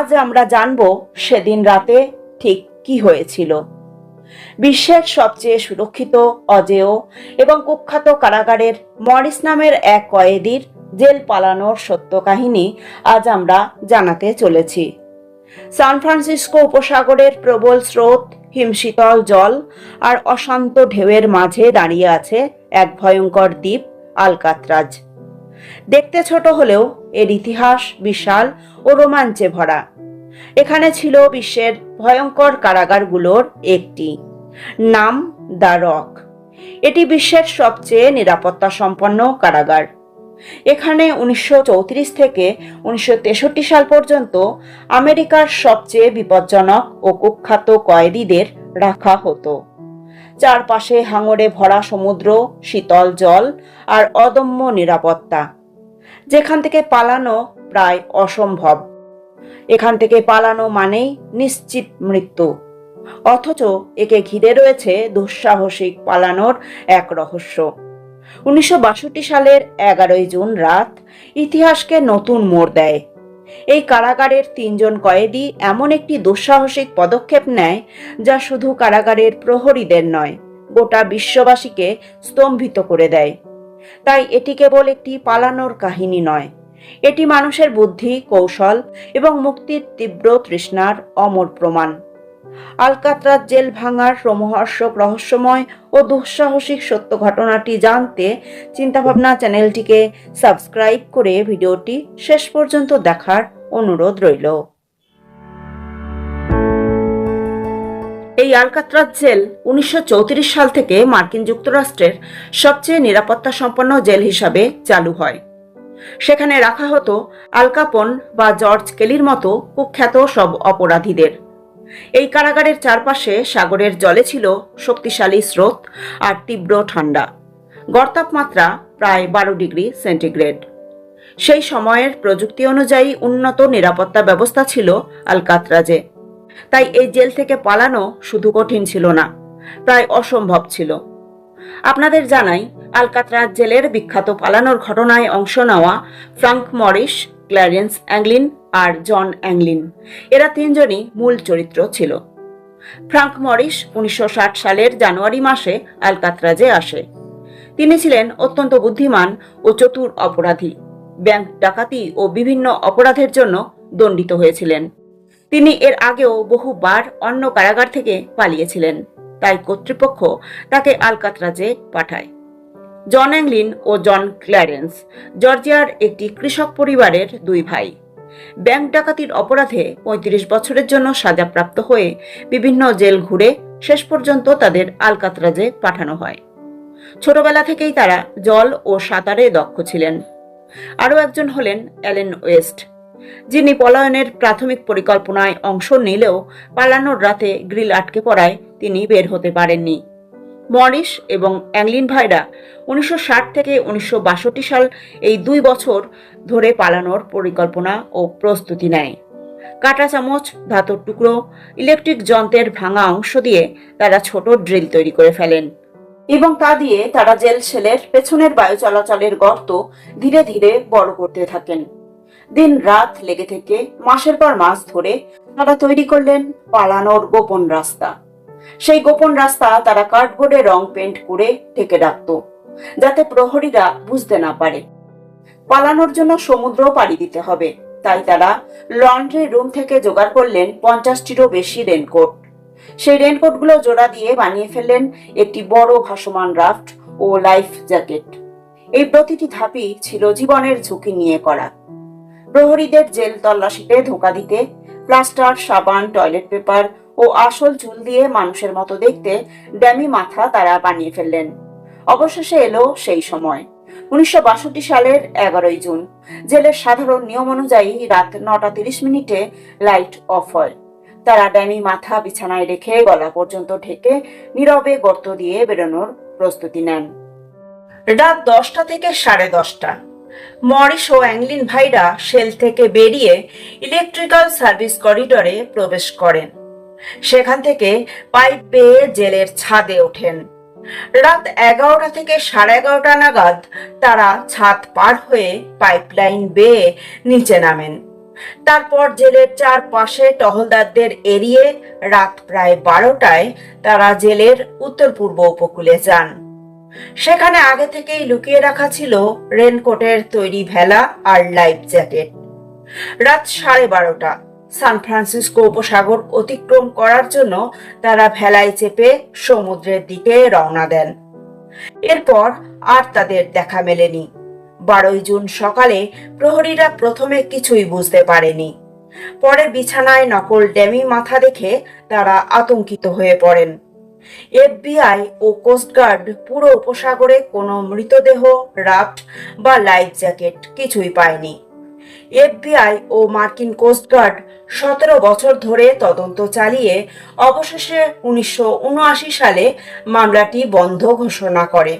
আজ আমরা জানব সেদিন রাতে ঠিক কি হয়েছিল। বিশ্বের সবচেয়ে সুরক্ষিত, অজেয় এবং কুখ্যাত কারাগারের মরিস নামের এক কয়েদির জেল পালানোর সত্য কাহিনী আজ আমরা জানাতে চলেছি। সান ফ্রান্সিসকো উপসাগরের প্রবল স্রোত, হিমশীতল জল আর অশান্ত ঢেউয়ের মাঝে দাঁড়িয়ে আছে এক ভয়ঙ্কর দ্বীপ আলকাতরাজ। দেখতে ছোট হলেও এর ইতিহাস বিশাল ও রোমাঞ্চে ভরা। এখানে ছিল বিশ্বের ভয়ঙ্কর কারাগারগুলোর একটি। নাম, দ্য রক। এটি বিশ্বের সবচেয়ে নিরাপত্তা সম্পন্ন কারাগার। এখানে উনিশশো চৌত্রিশ থেকে উনিশশো তেষট্টি সাল পর্যন্ত আমেরিকার সবচেয়ে বিপজ্জনক ও কুখ্যাত কয়েদিদের রাখা হতো। চারপাশে হাঙরে ভরা সমুদ্র, শীতল জল আর অদম্য নিরাপত্তা। যেখান থেকে পালানো প্রায় অসম্ভব। এখান থেকে পালানো মানেই নিশ্চিত মৃত্যু। অথচ একে ঘিরে রয়েছে দুঃসাহসিক পালানোর এক রহস্য। উনিশশো বাষট্টি সালের এগারোই জুন রাত ইতিহাসকে নতুন মোড় দেয়। এই কারাগারের তিনজন কয়েদি এমন একটি দুঃসাহসিক পদক্ষেপ নেয় যা শুধু কারাগারের প্রহরীদের নয়, গোটা বিশ্ববাসীকে স্তম্ভিত করে দেয়। তাই এটি কেবল একটি পালানোর কাহিনী নয়। এটি মানুষের বুদ্ধি, কৌশল এবং মুক্তির তীব্র তৃষ্ণার অমর প্রমাণ। আলকাত্রাজ জেল ভাঙার রোমহর্ষক রহস্যময় ও দুঃসাহসিক সত্য ঘটনাটি জানতে চিন্তাভাবনা চ্যানেলটিকে সাবস্ক্রাইব করে ভিডিওটি শেষ পর্যন্ত দেখার অনুরোধ রইল। এই আলকাত্রাজ জেল উনিশশো চৌত্রিশ সাল থেকে মার্কিন যুক্তরাষ্ট্রের সবচেয়ে নিরাপত্তা সম্পন্ন জেল হিসাবে চালু হয়। সেখানে রাখা হতো আলকাপন বা জর্জ কেলির মতো কুখ্যাত সব অপরাধীদের। এই কারাগারের চারপাশে সাগরের জলে ছিল শক্তিশালী স্রোত আর তীব্র ঠান্ডা। গড় তাপমাত্রা প্রায় বারো ডিগ্রি সেন্টিগ্রেড। সেই সময়ের প্রযুক্তি অনুযায়ী উন্নত নিরাপত্তা ব্যবস্থা ছিল আলকাত্রাজে। তাই এই জেল থেকে পালানো শুধু কঠিন ছিল না, প্রায় অসম্ভব ছিল। আপনাদের জানাই আলকাত্রাজ জেলের বিখ্যাত পালানোর ঘটনায় অংশ নেওয়া ফ্রাঙ্ক মরিস ক্ল্যারেন্স অ্যাংলিন আর জন অ্যাংলিন। এরা তিনজনই মূল চরিত্র ছিল। ফ্রাঙ্ক মরিস উনিশশো সালের জানুয়ারি মাসে আলকাত্রাজে আসে। তিনি ছিলেন অত্যন্ত বুদ্ধিমান ও চতুর অপরাধী। ব্যাংক ডাকাতি ও বিভিন্ন অপরাধের জন্য দণ্ডিত হয়েছিলেন। তিনি এর আগেও বহুবার অন্য কারাগার থেকে পালিয়েছিলেন। তাই কর্তৃপক্ষ তাকে আলকাত্রাজে পাঠায়। জন অ্যাংলিন ও জন ক্ল্যারেন্স জর্জিয়ার একটি কৃষক পরিবারের দুই ভাই। ব্যাংক ডাকাতির অপরাধে পঁয়ত্রিশ বছরের জন্য সাজাপ্রাপ্ত হয়ে বিভিন্ন জেল ঘুরে শেষ পর্যন্ত তাদের আলকাতরাজে পাঠানো হয়। ছোটবেলা থেকেই তারা জল ও সাঁতারে দক্ষ ছিলেন। আরও একজন হলেন অ্যালেন ওয়েস্ট যিনি পলায়নের প্রাথমিক পরিকল্পনায় অংশ নিলেও পালানোর রাতে গ্রিল আটকে পড়ায় তিনি বের হতে পারেননি। মরিস এবং অ্যাংলিন ভাইরা উনিশশো ষাট থেকে উনিশশো বাষট্টি সাল এই দুই বছর ধরে পালানোর পরিকল্পনা ও প্রস্তুতি নেয়। কাটা চামচ, ধাতব টুকরো, ইলেকট্রিক যন্ত্রের ভাঙা অংশ দিয়ে তারা ছোট ড্রিল তৈরি করে ফেলেন এবং তা দিয়ে তারা জেল সেলের পেছনের বায়ু চলাচলের গর্ত ধীরে ধীরে বড় করতে থাকেন। দিন রাত লেগে থেকে মাসের পর মাস ধরে তারা তৈরি করলেন পালানোর গোপন রাস্তা। সেই গোপন রাস্তা তারা কার্ডবোর্ডে রং পেন্ট করে ঢেকে রাখত, যাতে প্রহরীরা বুঝতে না পারে। পালানোর জন্য সমুদ্র পাড়ি দিতে হবে, তাই তারা লন্ড্রি রুম থেকে জোগাড় করলেন পঞ্চাশটিরও বেশি রেনকোট সেই রেনকোটগুলো জোড়া দিয়ে বানিয়ে ফেললেন একটি বড় ভাসমান রাফট ও লাইফ জ্যাকেট। এই প্রতিটি ধাপই ছিল জীবনের ঝুঁকি নিয়ে করা। প্রহরীদের জেল তল্লাশিতে ধোকা দিতে, প্লাস্টার, সাবান, টয়লেট পেপার ও আসল চুল দিয়ে মানুষের মতো দেখতে ড্যামি মাথা তারা বানিয়ে ফেললেন। অবশেষে এলো সেই সময়, উনিশশো বাষট্টি সালের এগারোই জুন। জেলের সাধারণ নিয়ম অনুযায়ী রাত নটা তিরিশ মিনিটে লাইট অফ হয়। তারা ড্যামি মাথা বিছানায় রেখে গলা পর্যন্ত ঢেকে নীরবে গর্ত দিয়ে বেরোনোর প্রস্তুতি নেন। রাত দশটা থেকে সাড়ে দশটা। মরিস ও অ্যাংলিন ভাইরা সেল থেকে বেরিয়ে ইলেকট্রিক্যাল সার্ভিস করিডরে প্রবেশ করেন। সেখান থেকে পাইপ পেয়ে জেলের ছাদে ওঠেন। রাত এগারোটা থেকে সাড়ে এগারোটা নাগাদ তারা ছাদ পার হয়ে পাইপলাইন বেয়ে নিচে নামেন। তারপর জেলের চারপাশে টহলদারদের এড়িয়ে রাত প্রায় বারোটায় তারা জেলের উত্তর পূর্ব উপকূলে যান। সেখানে আগে থেকেই লুকিয়ে রাখা ছিল রেনকোটের তৈরি ভেলা আর লাইফ জ্যাকেট। রাত সাড়ে বারোটা। সান ফ্রান্সিসকো উপসাগর অতিক্রম করার জন্য তারা ভেলায় চেপে সমুদ্রের দিকে রওনা দেন। এরপর আর তাদের দেখা মেলেনি। বারোই জুন সকালে প্রহরীরা প্রথমে কিছুই বুঝতে পারেনি। পরে বিছানায় নকল ড্যামি মাথা দেখে তারা আতঙ্কিত হয়ে পড়েন। এফবিআই ও কোস্টগার্ড পুরো উপসাগরে কোনো মৃতদেহ, রাফট বা লাইফ জ্যাকেট কিছুই পায়নি। এফবিআই ও মার্কিন কোস্টগার্ড সতেরো বছর ধরে তদন্ত চালিয়ে অবশেষে উনিশশো উনআশি সালে মামলাটি বন্ধ ঘোষণা করে।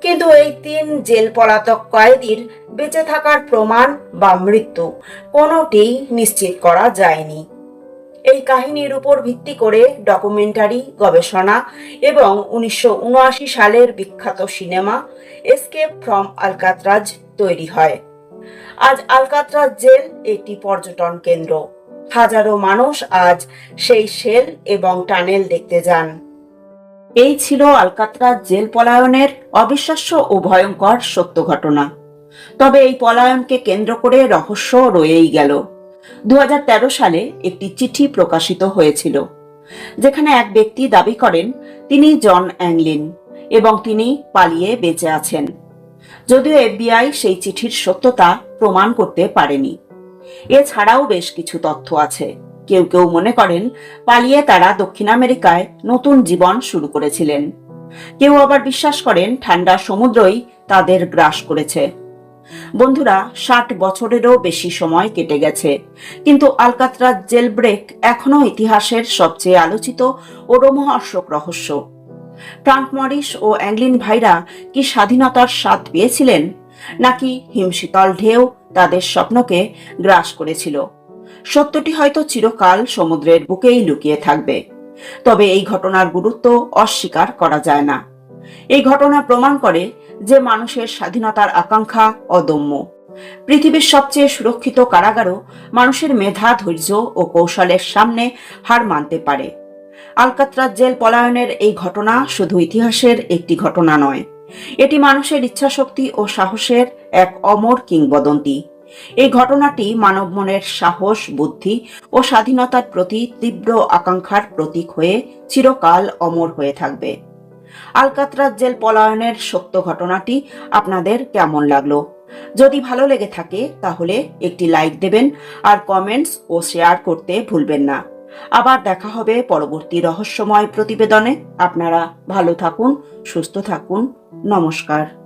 কিন্তু এই তিন জেল পলাতক কয়েদির বেঁচে থাকার প্রমাণ বা মৃত্যু কোনোটিই নিশ্চিত করা যায়নি। এই কাহিনীর উপর ভিত্তি করে ডকুমেন্টারি, গবেষণা এবং উনিশশো উনআশি সালের বিখ্যাত সিনেমা এসকেপ ফ্রম আলকাতরাজ তৈরি হয়। আজ আলকাতরাজ জেল একটি পর্যটন কেন্দ্র। হাজারো মানুষ আজ সেই শেল এবং টানেল দেখতে যান। এই ছিল আলকাতরাজ জেল পলায়নের অবিশ্বাস্য ও ভয়ঙ্কর সত্য ঘটনা। তবে এই পলায়নকে কেন্দ্র করে রহস্য রয়েই গেল। দু হাজার তেরো সালে একটি চিঠি প্রকাশিত হয়েছিল, যেখানে এক ব্যক্তি দাবি করেন, তিনি জন অ্যাংলিন এবং তিনি পালিয়ে বেঁচে আছেন। যদিও এফবিআই সেই চিঠির সত্যতা প্রমাণ করতে পারেনি। এছাড়াও বেশ কিছু তথ্য আছে। কেউ কেউ মনে করেন, পালিয়ে তারা দক্ষিণ আমেরিকায় নতুন জীবন শুরু করেছিলেন। কেউ আবার বিশ্বাস করেন, ঠান্ডা সমুদ্রই তাদের গ্রাস করেছে। বন্ধুরা, ষাট বছরেরও বেশি সময় কেটে গেছে। কিন্তু আলকাতরাজ জেল ব্রেক এখনও ইতিহাসের সবচেয়ে আলোচিত ও রোমহর্ষক রহস্য। ফ্রাঙ্ক মরিস ও অ্যাংলিন ভাইরা কি স্বাধীনতার স্বাদ পেয়েছিলেন? নাকি হিমশীতল ঢেউ তাদের স্বপ্নকে গ্রাস করেছিল? সত্যটি হয়তো চিরকাল সমুদ্রের বুকেই লুকিয়ে থাকবে। তবে এই ঘটনার গুরুত্ব অস্বীকার করা যায় না। এই ঘটনা প্রমাণ করে যে মানুষের স্বাধীনতার আকাঙ্ক্ষা অদম্য। পৃথিবীর সবচেয়ে সুরক্ষিত কারাগারও মানুষের মেধা, ধৈর্য ও কৌশলের সামনে হার মানতে পারে। আলকাতরাজ জেল পলায়নের এই ঘটনা শুধু ইতিহাসের একটি ঘটনা নয়, এটি মানুষের ইচ্ছাশক্তি ও সাহসের এক অমর কিংবদন্তি। এই ঘটনাটি মানব মনের সাহস, বুদ্ধি ও স্বাধীনতার প্রতি তীব্র আকাঙ্ক্ষার প্রতীক হয়ে চিরকাল অমর হয়ে থাকবে। আলকাতরাজ জেল পলায়নের সত্য ঘটনাটি আপনাদের কেমন লাগল? যদি ভালো লেগে থাকে, তাহলে একটি লাইক দেবেন আর কমেন্টস ও শেয়ার করতে ভুলবেন না। আবার দেখা হবে পরবর্তী রহস্যময় প্রতিবেদনে। আপনারা ভালো থাকুন, সুস্থ থাকুন। নমস্কার।